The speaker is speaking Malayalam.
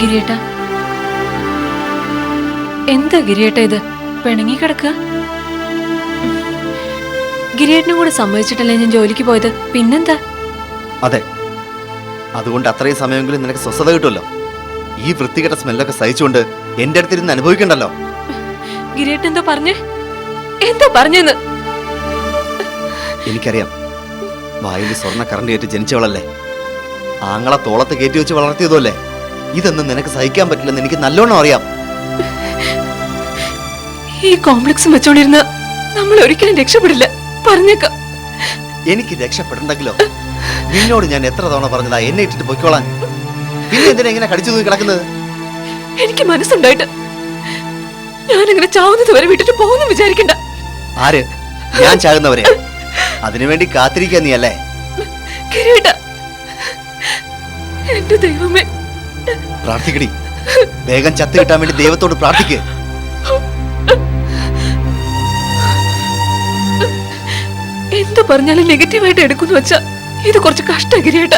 ഗിരിയേട്ട? എന്താ ഗിരിയേട്ട ഇത്? പിണങ്ങി കിടക്കുക ഗിരിയേട്ടനും കൂടെ സമ്മതിച്ചിട്ടല്ലേ ഞാൻ ജോലിക്ക് പോയത്? പിന്നെന്താ? അതെ. അതുകൊണ്ട് അത്രയും സമയമെങ്കിലും നിനക്ക് സ്വസ്ഥത കിട്ടുമല്ലോ. ഈ വൃത്തികെട്ട സ്മെല്ലൊക്കെ സഹിച്ചുകൊണ്ട് എന്റെ അടുത്തിരുന്ന് അനുഭവിക്കണ്ടല്ലോ. ഗിരിയേട്ടൻ എന്താ പറഞ്ഞേ? എന്താ പറഞ്ഞെന്ന്? എനിക്കറിയാം. വായിൽ സ്വർണ കറണ്ട് കയറ്റി ജനിച്ചവളല്ലേ. ആങ്ങളെ തോളത്ത് കയറ്റി വെച്ച് വളർത്തിയതുമല്ലേ? ഇതൊന്നും നിനക്ക് സഹിക്കാൻ പറ്റില്ലെന്ന് എനിക്ക് നല്ലോണം അറിയാം. ഈ കോംപ്ലക്സും വെച്ചോണ്ടിരുന്ന നമ്മൾ ഒരിക്കലും രക്ഷപ്പെടില്ല. പറഞ്ഞേക്കാം. എനിക്ക് രക്ഷപ്പെടണ്ടെങ്കിലോ? നിന്നോട് ഞാൻ എത്ര തവണ പറഞ്ഞതാ എന്നെ ഇട്ടിട്ട് പൊയ്ക്കോളാൻ? പിന്നെ എന്തിനാ ഇങ്ങനെ കടിച്ചു തൂക്കി കിടക്കുന്നത്? എനിക്ക് മനസ്സുണ്ടായിട്ട് ഞാനിങ്ങനെ ചാവുന്നത് വരെ വിട്ടിട്ട് പോകുന്നു വിചാരിക്കണ്ട. ആര്? ഞാൻ ചാകുന്നവരെ അതിനുവേണ്ടി കാത്തിരിക്കുക നീ അല്ലേ കിരീട. എന്റെ ദൈവമേ. പ്രാർത്ഥിക്കടി. വേഗം ചത്ത് കിട്ടാൻ വേണ്ടി ദൈവത്തോട് പ്രാർത്ഥിക്ക്. എന്ത് പറഞ്ഞാലും നെഗറ്റീവായിട്ട് എടുക്കുന്നു വെച്ചാ ഇത് കുറച്ച് കഷ്ട കിരീട